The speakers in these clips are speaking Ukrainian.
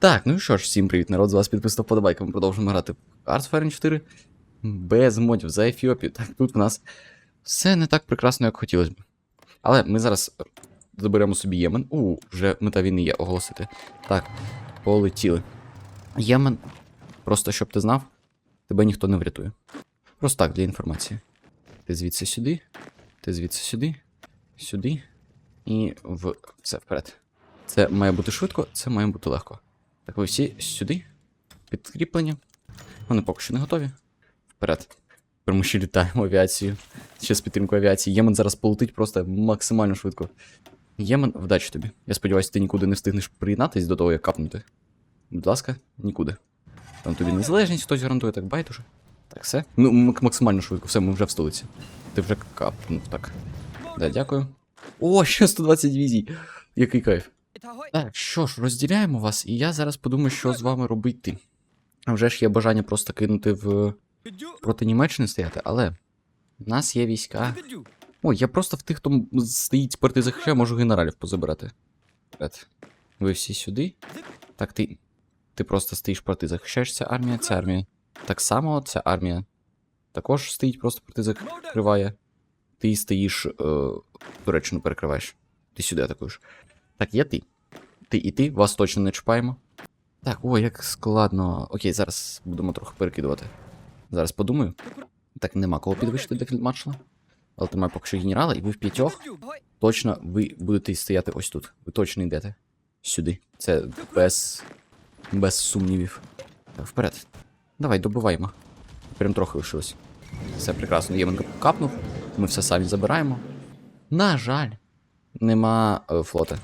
Так, ну і що ж, всім привіт, народ, з вас підписав подобайка. Ми продовжуємо грати в Hearts Fire 4 без модів за Ефіопію. Так, тут в нас все не так прекрасно, як хотілося б. Але ми зараз заберемо собі Ємен. У, вже мета війни є оголосити. Так, полетіли. Ємен, просто щоб ти знав, тебе ніхто не врятує. Просто так, для інформації. Ти звідси сюди, ти звідси сюди, сюди і в все вперед. Це має бути швидко, це має бути легко. Так, ви всі сюди. Підкріплення. Вони поки що не готові. Вперед. Тепер ми ще літаємо авіацію. Ще з підтримкою авіації. Ємен зараз полетить просто максимально швидко. Ємен, вдачі тобі. Я сподіваюся, ти нікуди не встигнеш приєднатись до того, як капнути. Будь ласка, нікуди. Там тобі незалежність хтось гарантує, так байдуже. Так, все. Ну, максимально швидко, все, ми вже в столиці. Ти вже капнув, так. Да, дякую. О, ще 120 дивізій. Який кайф. Так, що ж, розділяємо вас, і я зараз подумаю, що з вами робити. А вже ж є бажання просто кинути в проти Німеччини стояти, але в нас є війська. Ой, я просто в тих, хто стоїть проти захищає, можу генералів позабирати. Ви всі сюди. Так, ти. Ти просто стоїш проти захищаєш ця армія, ця армія. Так само ця армія також стоїть, просто проти закриває. Ти стоїш, е, Туреччину перекриваєш. Ти сюди атакуєш. Так, є ти. Ти і ти, вас точно не чіпаємо. Так, ой, як складно. Окей, зараз будемо трохи перекидувати. Зараз подумаю. Так, нема кого підвищити до фільдмаршала. Але ти маєш поки що генерала, і ви в п'ятьох точно ви будете стояти ось тут. Ви точно йдете. Сюди. Це без. без сумнівів. Так, вперед. Давай, добиваємо. Прям трохи лишилось. Все прекрасно. Ємен капнув. Ми все самі забираємо. На жаль, нема е, флота.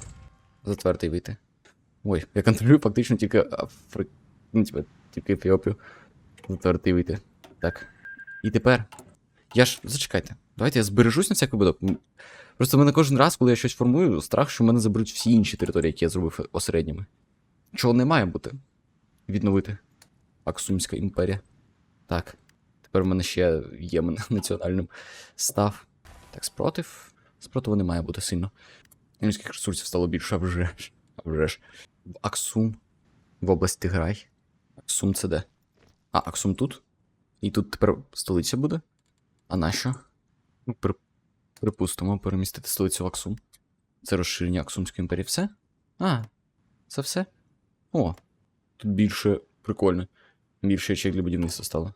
Затвертий вийти. Ой, я контролюю фактично тільки Афри... Ну, типа, тільки Ефіопію. Затвертий вийти. Так. І тепер. Я ж. Зачекайте. Давайте я збережусь на всякий випадок. Просто в мене кожен раз, коли я щось формую, страх, що в мене заберуть всі інші території, які я зробив осередніми. Чого не має бути? Відновити. Аксумська імперія. Так. Тепер в мене ще Ємен національним став. Так, спротив. Спротиву не має бути сильно. Людських ресурсів стало більше, а вже ж. А вже ж. Аксум. В область Тиграй. Аксум це де? А, Аксум тут. І тут тепер столиця буде. А нащо? Ну, при... Припустимо, перемістити столицю в Аксум. Це розширення Аксумської імперії. Все? А, це все? О, тут більше прикольно. Більше ячеек для будівництва стало.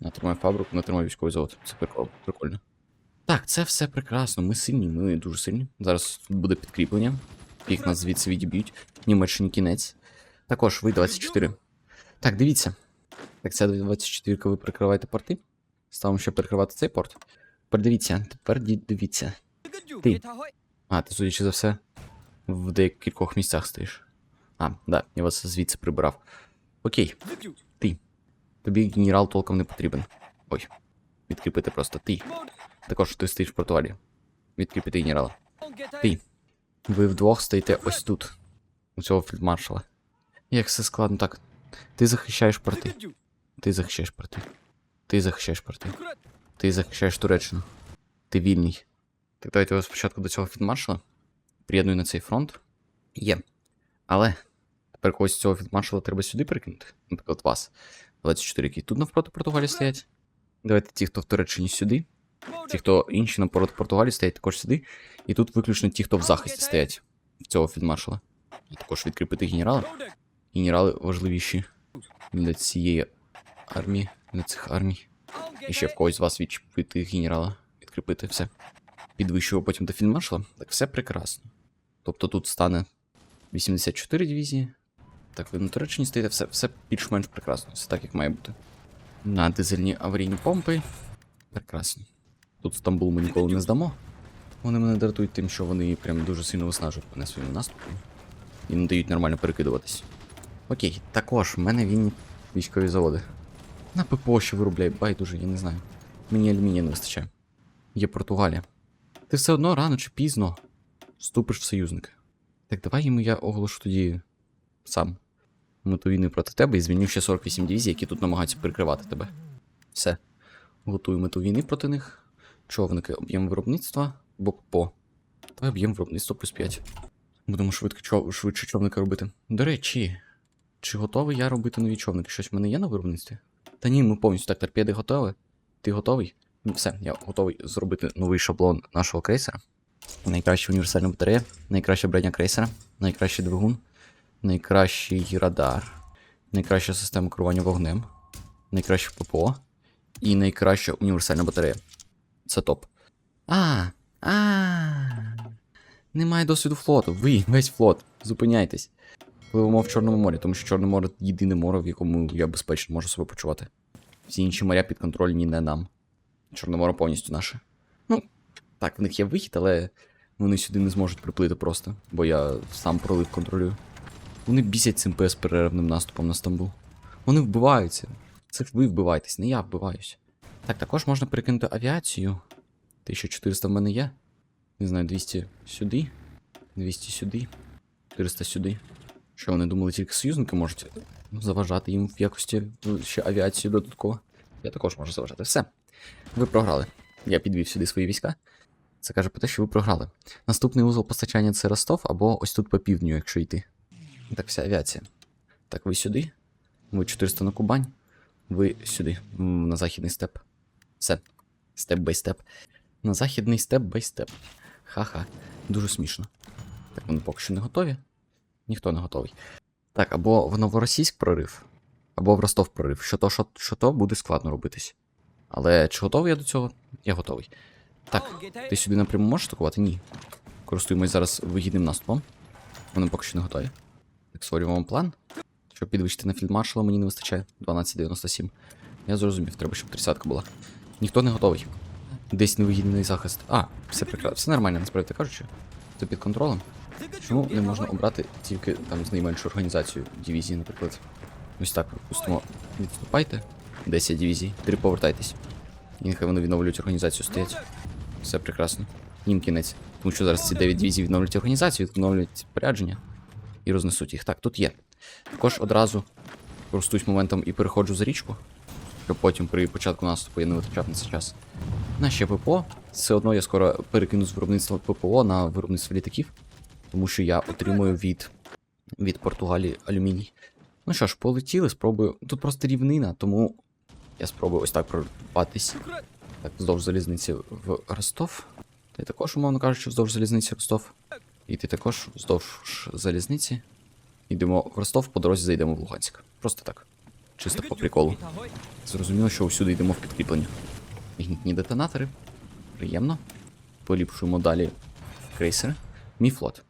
Натримаю фабрику, натримаю військовий завод. Це прикольно. Так, це все прекрасно. Ми сильні, ми дуже сильні. Зараз тут буде підкріплення. Їх нас звідси відіб'ють. Німеччині кінець. Також ви 24. Так, дивіться. Так, ця 24 ви прикриваєте порти. Ставимо ще перекривати цей порт. Тепер дивіться, тепер дивіться. Ти. А, ти, судячи за все, в декількох місцях стоїш. А, да, я вас звідси прибрав. Окей, Ти. тобі генерал толком не потрібен. Ой. Відкріпити просто ти. Також ти стоїш в Португалії. Відкріпити генерала. Ти. Ви вдвох стоїте ось тут. У цього фільдмаршала. Як все складно, так. Ти захищаєш порти. Ти захищаєш порти. Ти захищаєш порти. Ти захищаєш Туреччину. Ти вільний. Так давайте його спочатку до цього фільдмаршала. Приєдную на цей фронт. Є. Але тепер когось з цього фільдмаршала треба сюди перекинути. Наприклад, вас. 24, які тут навпроти Португалії стоять. Давайте ті, хто в Туреччині сюди. Ті, хто інші навпроти Португалії стоять, також сюди. І тут виключно ті, хто в захисті стоять цього фільдмаршала. І також відкріпити генерала. Генерали важливіші для цієї армії, для цих армій. І ще в когось з вас відчепити генерала, відкріпити все. Підвищую потім до фільдмаршала. Так все прекрасно. Тобто тут стане 84 дивізії. Так, ви на Туреччині стоїте, все, все більш-менш прекрасно. Все так, як має бути. На дизельні аварійні помпи. Прекрасно. Тут Стамбул ми ніколи не здамо. Вони мене дратують тим, що вони прям дуже сильно виснажують мене своїм наступом. І не дають нормально перекидуватись. Окей, також в мене вільні військові заводи. На ППО ще виробляй, байдуже, я не знаю. Мені алюмінія не вистачає. Є Португалія. Ти все одно рано чи пізно вступиш в союзники. Так давай йому я оголошу тоді сам мету війни проти тебе і звільню ще 48 дивізій, які тут намагаються прикривати тебе. Все. Готую мету війни проти них. Човники, об'єм виробництва, бо по. Давай об'єм виробництва плюс 5. Будемо швидко чов... швидше човника робити. До речі, Чи готовий я робити нові човники? Щось в мене є на виробництві? Та ні, ми повністю так, торпеди готові. Ти готовий? Все, я готовий зробити новий шаблон нашого крейсера. Найкраща універсальна батарея, найкраща броня крейсера, найкращий двигун, найкращий радар, найкраща система керування вогнем, найкраще ППО і найкраща універсальна батарея. Це топ. А, а. Немає досвіду флоту. Ви, весь флот, зупиняйтесь. Пливемо в Чорному морі, тому що Чорне море єдине море, в якому я безпечно можу себе почувати. Всі інші моря підконтрольні не нам. Чорне море повністю наше. Ну, так, в них є вихід, але вони сюди не зможуть приплити просто, бо я сам пролив контролюю. Вони бісять цим безперервним наступом на Стамбул. Вони вбиваються. Це ви вбиваєтесь, не я вбиваюся. Так, також можна перекинути авіацію. 1400 в мене є. Не знаю, 200 сюди. 200 сюди. 400 сюди. Що вони думали, тільки союзники можуть заважати їм в якості ну, ще авіацію додатково. Я також можу заважати. Все. Ви програли. Я підвів сюди свої війська. Це каже про те, що ви програли. Наступний узол постачання це Ростов, або ось тут по півдню, якщо йти. Так, вся авіація. Так, ви сюди. Ви 400 на Кубань. Ви сюди, на західний степ. Все. Степ бай степ. На західний степ бай степ. Ха-ха. Дуже смішно. Так, вони поки що не готові. Ніхто не готовий. Так, або в Новоросійськ прорив, або в Ростов прорив. Що то, що, що то буде складно робитись. Але чи готовий я до цього? Я готовий. Так, ти сюди напряму можеш атакувати? Ні. Користуємось зараз вигідним наступом. Вони поки що не готові. Так, створюємо план. Щоб підвищити на фільдмаршала, мені не вистачає 1297. Я зрозумів, треба, щоб 30 була. Ніхто не готовий. Десь невигідний захист. А, все прекрасно. Все нормально, насправді кажучи. Це під контролем. Чому не можна обрати тільки там з найменшу організацію дивізії, наприклад? Ось так, припустимо, відступайте. 10 дивізій, 3 повертайтесь. І нехай вони відновлюють організацію, стоять. Все прекрасно. Їм кінець. Тому що зараз ці 9 дивізій відновлюють організацію, відновлюють спорядження і рознесуть їх. Так, тут є. Також одразу користуюсь моментом і переходжу за річку, щоб потім при початку наступу я не витрачав на це час. На ще ППО. Все одно я скоро перекину з виробництва ППО на виробництво літаків, тому що я отримую від, від Португалії алюміній. Ну що ж, полетіли, спробую. Тут просто рівнина, тому я спробую ось так прорватися. Так, вздовж залізниці в Ростов. Ти також, умовно кажучи, вздовж залізниці Ростов. І ти також вздовж залізниці. Йдемо в Ростов, по дорозі зайдемо в Луганськ. Просто так. Чисто по приколу. Зрозуміло, що усюди йдемо в підкріплення. Ігнітні детонатори. Приємно. Поліпшуємо далі крейсери. Мій флот.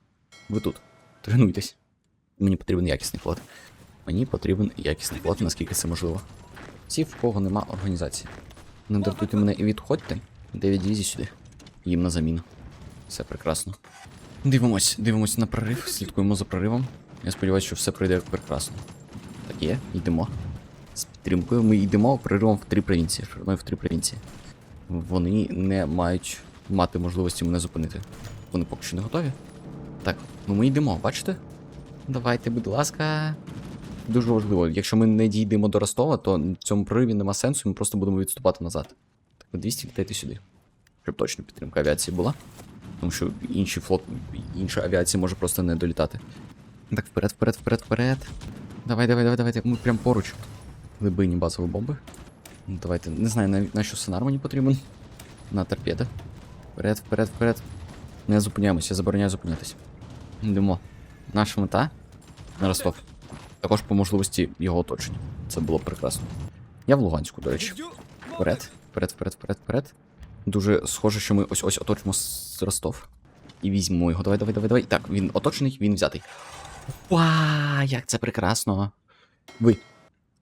Ви тут. Тренуйтесь. Мені потрібен якісний флот. Мені потрібен якісний флот, наскільки це можливо. Ті, в кого нема організації. Не дратуйте мене і відходьте. 9 дивізій сюди. Їм на заміну. Все прекрасно. Дивимось, дивимось на прорив, слідкуємо за проривом. Я сподіваюся, що все пройде прекрасно. Так є, йдемо. З підтримкою ми йдемо проривом в три провінції. Шириною в три провінції. Вони не мають мати можливості мене зупинити. Вони поки що не готові. Так, ну ми йдемо, бачите? Давайте, будь ласка. Дуже важливо, якщо ми не дійдемо до Ростова, то в цьому прориві нема сенсу, ми просто будемо відступати назад. Так, 200 літайте сюди. Щоб точно підтримка авіації була. Тому що інший флот, інша авіація може просто не долітати. Так, вперед, вперед, вперед, вперед. Давай, давай, давай, давайте. Ми прям поруч. Глибинні базові бомби. Ну, Давайте, не знаю, на, на що сонар мені потрібен. На торпеда. Вперед, вперед, вперед. Не зупиняємося, я забороняю зупинятися. Йдемо. Наша мета на Ростов. Також по можливості його оточення. Це було прекрасно. Я в Луганську, до речі. Вперед, вперед, вперед, вперед, вперед. Дуже схоже, що ми ось ось оточимо Ростов. І візьмемо його. Давай, давай, давай, давай. Так, він оточений, він взятий. Ва, як це прекрасно. Ви.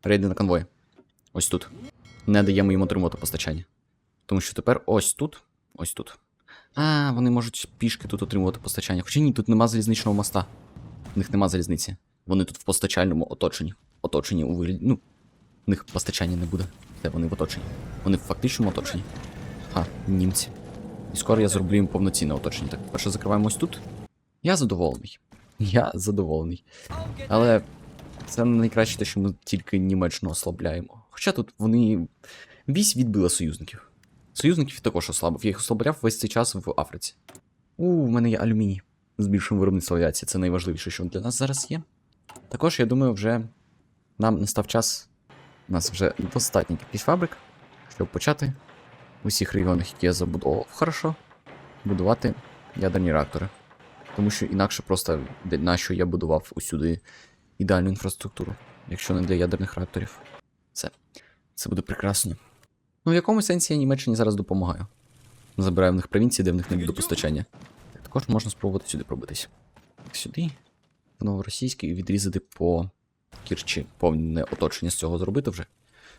Рейди на конвої. Ось тут. Не даємо їм отримувати постачання. Тому що тепер ось тут. Ось тут. А, вони можуть пішки тут отримувати постачання. Хоча ні, тут нема залізничного моста. В них нема залізниці. Вони тут в постачальному оточенні. Оточенні у вигляді. Ну, в них постачання не буде. Де вони в оточенні? Вони в фактичному оточенні. Ха, німці. І скоро я зроблю їм повноцінне оточення. Так, перше закриваємо ось тут. Я задоволений. Я задоволений. Але це найкраще те, що ми тільки Німеччину ослабляємо. Хоча тут вони. Вісь відбила союзників. Союзників також ослабив. Я їх ослабляв весь цей час в Африці. У, в мене є алюміній. Збільшуємо виробництво авіації. Це найважливіше, що для нас зараз є. Також, я думаю, вже нам настав час. У нас вже достатньо кількість фабрик, щоб почати в усіх регіонах, які я забудовував хорошо, будувати ядерні реактори. Тому що інакше просто на що я будував усюди ідеальну інфраструктуру, якщо не для ядерних реакторів. Це. Це буде прекрасно. Ну, в якому сенсі я Німеччині зараз допомагаю? Забираю в них провінції, де в них не буде постачання. Також можна спробувати сюди пробитись. Сюди, в новоросійський, і відрізати по Кірчі повне оточення з цього зробити вже.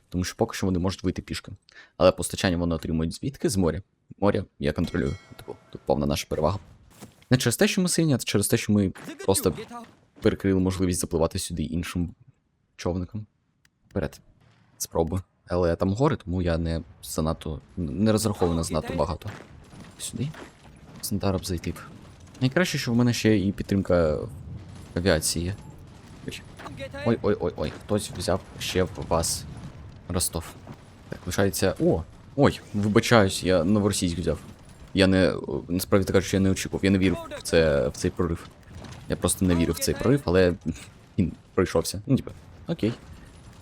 Тому що поки що вони можуть вийти пішки. Але постачання вони отримують звідки? З моря. Моря я контролюю. Типу, тут повна наша перевага. Не через те, що ми сині, а через те, що ми просто перекрили можливість запливати сюди іншим човником. Вперед. Спробую. Але там гори, тому я не занадто. не розрахований на занадто багато. Сюди. Сандараб зайти. Найкраще, що в мене ще і підтримка авіації є. Ой, ой, ой, ой, хтось взяв ще в вас Ростов. Так, лишається. О! Ой, вибачаюсь, я новоросійськ взяв. Я не. Насправді так кажучи, я не очікував, я не вірив в, це, в цей прорив. Я просто не вірив в цей прорив, але він пройшовся. Ну, типа, окей.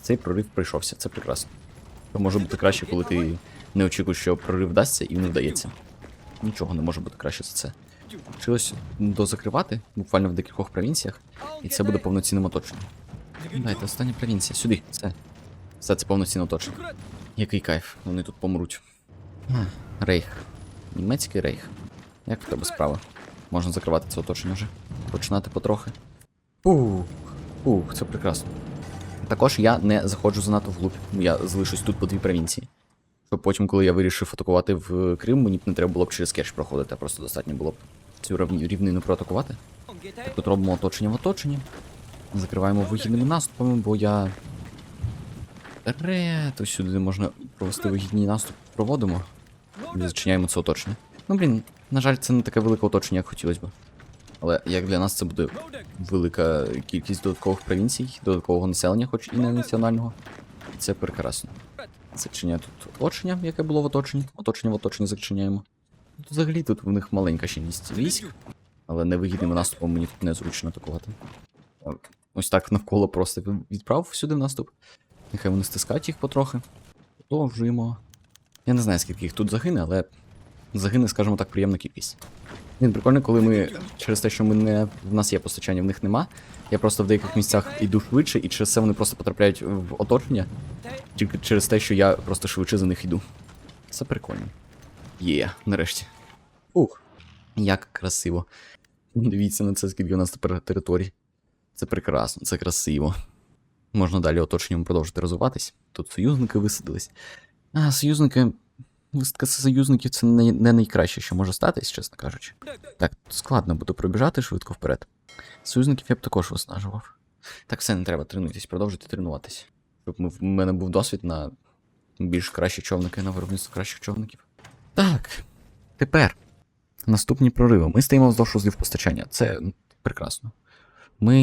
Цей прорив пройшовся, це прекрасно. То може бути краще, коли ти не очікуєш, що прорив вдасться і не вдається. Нічого не може бути краще за це. Лишилось дозакривати, буквально в декількох провінціях, і це буде повноцінним оточенням. Дайте, остання провінція, сюди, все. Все це повноцінне оточення. Який кайф, вони тут помруть. А, Рейх. Німецький рейх. Як в тебе справа? Можна закривати це оточення вже. Починати потрохи. Пух, пух, це прекрасно. Також я не заходжу занадто вглубь. Я залишусь тут по дві провінції. Щоб потім, коли я вирішив атакувати в Крим, мені б не треба було б через керч проходити, а просто достатньо було б цю рівнину проатакувати. Так Тут робимо оточення в оточенні. Закриваємо вигідними наступами, бо я. Ре, сюди можна провести вигідний наступ. Проводимо. І зачиняємо це оточення. Ну, блін, на жаль, це не таке велике оточення, як хотілося б. Але як для нас це буде велика кількість додаткових провінцій, додаткового населення, хоч і не національного. Це прекрасно. Зачиняю тут оточення, яке було в оточенні. Оточення в оточенні зачиняємо. Тут взагалі тут в них маленька щільність військ, але невигідними наступом мені тут незручно атакувати. Ось так навколо просто відправ сюди наступ. Нехай вони стискають їх потрохи. Продовжуємо. Я не знаю, скільки їх тут загине, але загине, скажімо так, приємна кількість. Він прикольно, коли ми через те, що ми не в нас є постачання, в них нема. Я просто в деяких місцях йду швидше, і через це вони просто потрапляють в оточення. Тільки через те, що я просто швидше за них йду. Це прикольно. Є, нарешті. Ух. Як красиво. Дивіться на це, скільки у нас тепер територій. Це прекрасно, це красиво. Можна далі оточенням продовжити розвиватись. Тут союзники висадились. А, союзники. Висадка союзників це не, найкраще, що може статись, чесно кажучи. Так, складно буде пробіжати швидко вперед. Союзників я б також виснажував. Так, все, не треба тренуйтесь, продовжуйте тренуватись. Щоб в мене був досвід на більш кращі човники, на виробництво кращих човників. Так, тепер. Наступні прориви. Ми стоїмо вздовж узлів постачання. Це ну, прекрасно. Ми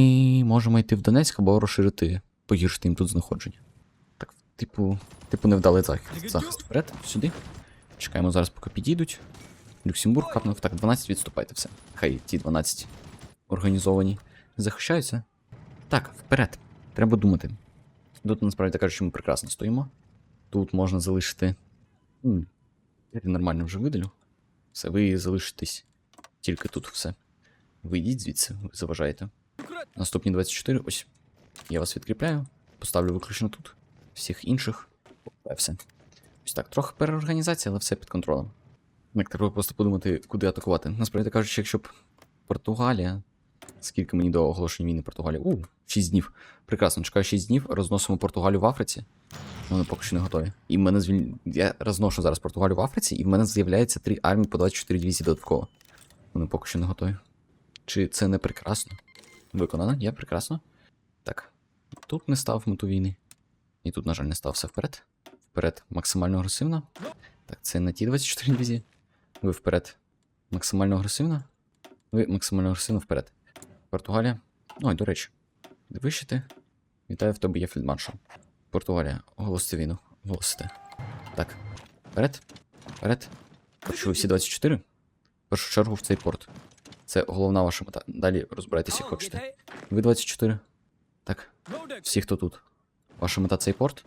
можемо йти в Донецьк або розширити, погіршити їм тут знаходження. Так, типу, типу невдалий захист. Захист вперед, сюди. Чекаємо зараз, поки підійдуть. Люксембург капнув. Так, 12 відступайте все. Хай ті 12 організовані. Захищаються. Так, вперед. Треба думати. Тут насправді кажуть, що ми прекрасно стоїмо. Тут можна залишити. Я нормально вже видалю. Все, ви залишитесь тільки тут все. Вийдіть звідси, ви заважаєте. Наступні 24, ось. Я вас відкріпляю. Поставлю виключно тут. Всіх інших. Все. Так, трохи переорганізація, але все під контролем. Так, треба просто подумати, куди атакувати. Насправді кажучи, якщо б Португалія. Скільки мені до оголошення війни Португалії? У, 6 днів. Прекрасно, чекаю 6 днів, розносимо Португалію в Африці. Вони поки що не готові. І в мене звіль... Я розношу зараз Португалію в Африці, і в мене з'являється 3 армії по 24 дивізії додатково. Вони поки що не готові. Чи це не прекрасно? Виконано? Є прекрасно. Так. Тут не став мету війни. І тут, на жаль, не став все вперед. Вперед максимально агресивно. Так, це не ті 24 дивізії. Ви вперед. Максимально агресивно. Ви максимально агресивно вперед. Португалія. Ой, до речі. Вищити. Вітаю, в тебе є фельдмаршал. Португалія, оголосите війну. Оголосите. Так. Вперед. Вперед. Почули всі 24. В першу чергу в цей порт. Це головна ваша мета. Далі розбирайтеся, як хочете. Ви 24. Так. Всі, хто тут. Ваша мета цей порт.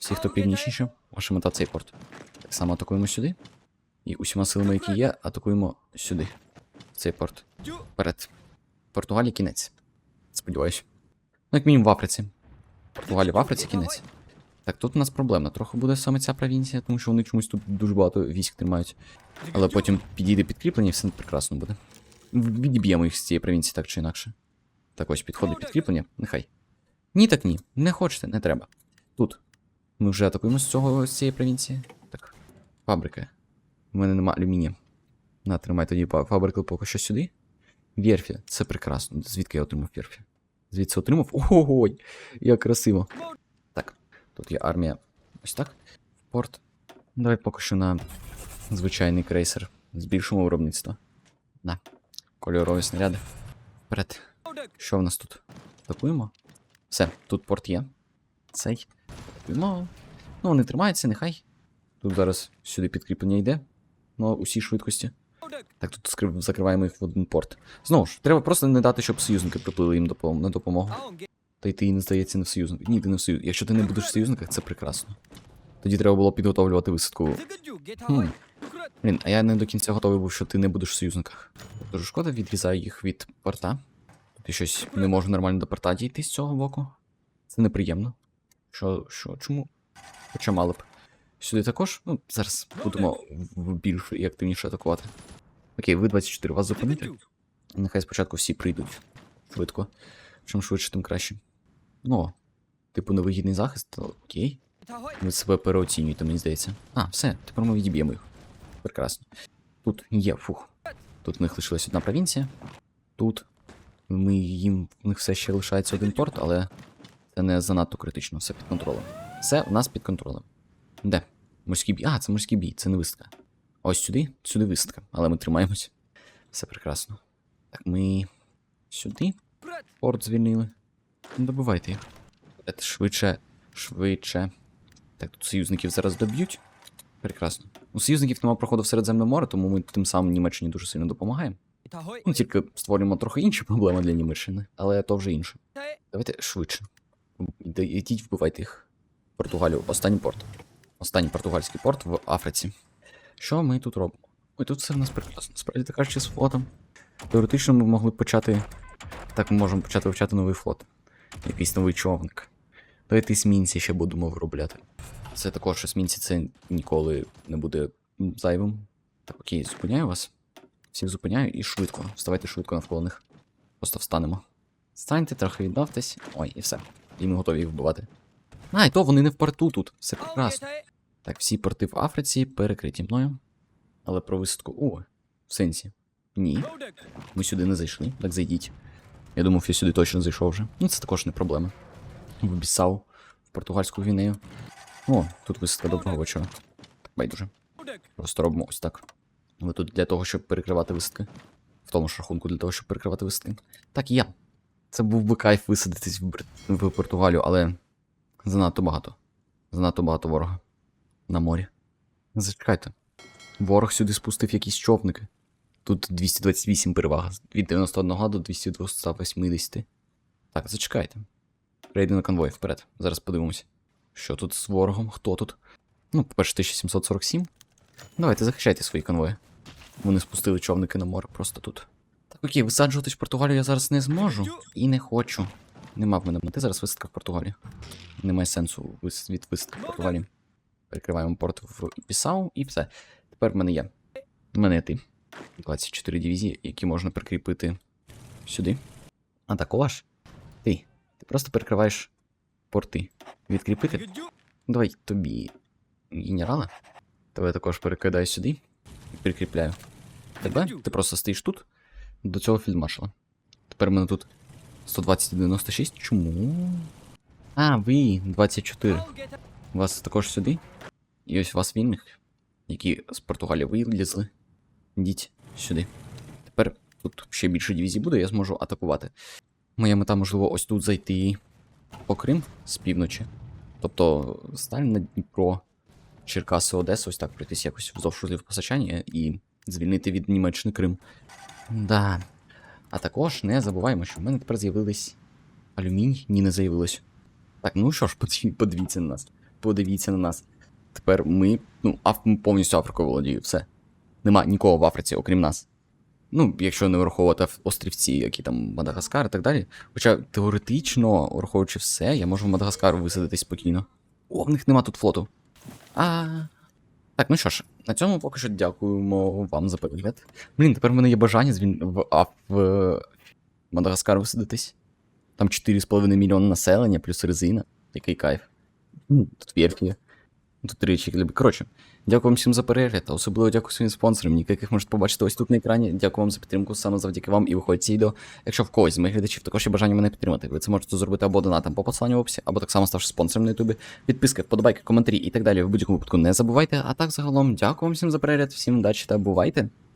Всі, хто північніше, ваша мета цей порт. Так само атакуємо сюди. І усіма силами, які є, атакуємо сюди. в Цей порт. Вперед. Португалії кінець. Сподіваюсь. Ну, як мінімум в Африці. Португалії в Африці кінець. Так, тут у нас проблемна трохи буде саме ця провінція, тому що вони чомусь тут дуже багато військ тримають. Але потім підійде підкріплення і все прекрасно буде. Відіб'ємо їх з цієї провінції так чи інакше. Так ось підходить підкріплення, нехай. Ні, так ні. Не хочете, не треба. Ми вже атакуємо з цього з цієї провінції. Так. Фабрика. У мене нема алюмінія. На, тримай тоді фа- фабрику поки що сюди. Верфі, це прекрасно. Звідки я отримав верфі? Звідси отримав? Ого, як красиво. Так, тут є армія. Ось так. В порт. Давай поки що на звичайний крейсер. Збільшимо виробництво. На. Кольорові снаряди. Вперед. Що в нас тут? Атакуємо? Все, тут порт є. Цей. Атакуємо. Ну, вони тримаються, нехай. Тут зараз сюди підкріплення йде. На усій швидкості. Так, тут закриваємо їх в один порт. Знову ж, треба просто не дати, щоб союзники приплили їм на допомогу. Та й ти не здається не в союзниках. Ні, ти не в союзниках. Якщо ти не будеш в союзниках, це прекрасно. Тоді треба було підготовлювати висадку. Хм. Блін, а я не до кінця готовий був, що ти не будеш в союзниках. Дуже шкода, відрізаю їх від порта. Тут я щось не можу нормально до порта дійти з цього боку. Це неприємно. Що, що, чому? Хоча мали б. Сюди також. Ну, зараз будемо в- в і активніше атакувати. Окей, ви 24, вас зупинити. Нехай спочатку всі прийдуть швидко. Чим швидше, тим краще. Ну, типу, невигідний захист, то окей. Ви себе переоцінюєте, мені здається. А, все, тепер ми відіб'ємо їх. Прекрасно. Тут є, фух. Тут в них лишилась одна провінція. Тут ми їм в них все ще лишається один порт, але це не занадто критично, все під контролем. Все у нас під контролем. Де? Морський бій. А, це морський бій, це не висадка. Ось сюди, сюди висадка, але ми тримаємось. Все прекрасно. Так, ми сюди. Порт звільнили. Ну, добивайте їх. Е, Швидше, швидше. Так, тут союзників зараз доб'ють. Прекрасно. У союзників нема проходу в Середземне море, тому ми тим самим Німеччині дуже сильно допомагаємо. Ну, тільки створюємо трохи інші проблеми для Німеччини, але то вже інше. Давайте швидше. Йдіть, вбивайте їх. Португалію, останній порт. Останній португальський порт в Африці. Що ми тут робимо? Ой, тут все в нас прекрасно. Справді так кажучи, з флотом. Теоретично ми могли почати. Так, ми можемо почати вивчати новий флот. Якийсь новий човник. Давайте есмінці ще будемо виробляти. Це також есмінці це ніколи не буде зайвим. Так, окей, зупиняю вас. Всіх зупиняю і швидко. Вставайте швидко навколо них. Просто встанемо. Станьте, трохи віддавтесь. Ой, і все. І ми готові їх вбивати. А, і то вони не в порту тут. Все прекрасно. Так, всі порти в Африці перекриті мною. Але про висадку. О, в сенсі. Ні. Ми сюди не зайшли, так зайдіть. Я думав, я сюди точно зайшов вже. Ну, це також не проблема. В Бісау, в португальську Гвінею. О, тут висадка доброго вечора. Так, байдуже. Просто робимо ось так. Ви тут для того, щоб перекривати висадки. В тому ж рахунку для того, щоб перекривати висадки. Так, я. Це був би кайф висадитись в, в Португалію, але занадто багато. Занадто багато ворога. На морі. Зачекайте. Ворог сюди спустив якісь човники. Тут 228 перевага. Від 91 до 280. Так, зачекайте. Рейди на конвой вперед. Зараз подивимося. Що тут з ворогом? Хто тут? Ну, по-перше, 1747. Давайте захищайте свої конвої. Вони спустили човники на море просто тут. Так, окей, висаджуватись в Португалію я зараз не зможу. І не хочу. Нема в мене мети зараз висадка в Португалії. Немає сенсу від висадки в Португалії. Перекриваємо порт в Пісау і все. Тепер в мене є. Мене ти. 24 дивізії, які можна прикріпити сюди. А також ти. Ти просто перекриваєш порти. Відкріпити. Давай тобі генерала. Тебе також перекидаю сюди і прикріпляю. Тебе ти просто стоїш тут до цього фільдмаршала. Тепер в мене тут 120-96. Чому? А, ви 24. Вас також сюди. І ось вас вільних, які з Португалії вилізли. Йдіть сюди. Тепер тут ще більше дивізій буде, я зможу атакувати. Моя мета, можливо, ось тут зайти по Крим з півночі. Тобто Сталін на Дніпро, Черкаси, Одесу, ось так пройтись якось вздовж узлів постачання і звільнити від Німеччини Крим. Да. А також не забуваємо, що в мене тепер з'явились алюміній. Ні, не з'явилось. Так, ну що ж, подивіться на нас. Подивіться на нас. Тепер ми, ну, Аф, повністю Африкою володію, все. Нема нікого в Африці, окрім нас. Ну, якщо не враховувати острівці, які там Мадагаскар і так далі. Хоча теоретично, враховуючи все, я можу в Мадагаскар висадитись спокійно. О, в них нема тут флоту. А. Так, ну що ж, на цьому поки що дякуємо вам за перегляд. Блін, тепер в мене є бажання звін... в, а, в Мадагаскар висадитись. Там 4,5 мільйона населення, плюс резина. Який кайф. Тут верфь є. Тут речі кліби. Коротше, дякую вам всім за перегляд, а особливо дякую своїм спонсорам, яких можете побачити ось тут на екрані. Дякую вам за підтримку саме завдяки вам і виходить ці відео. Якщо в когось з моїх глядачів також є бажання мене підтримати, ви це можете зробити або донатом по посиланню в описі, або так само ставши спонсором на ютубі. Підписки, вподобайки, коментарі і так далі в будь-якому випадку не забувайте. А так загалом, дякую вам всім за перегляд, всім удачі та бувайте!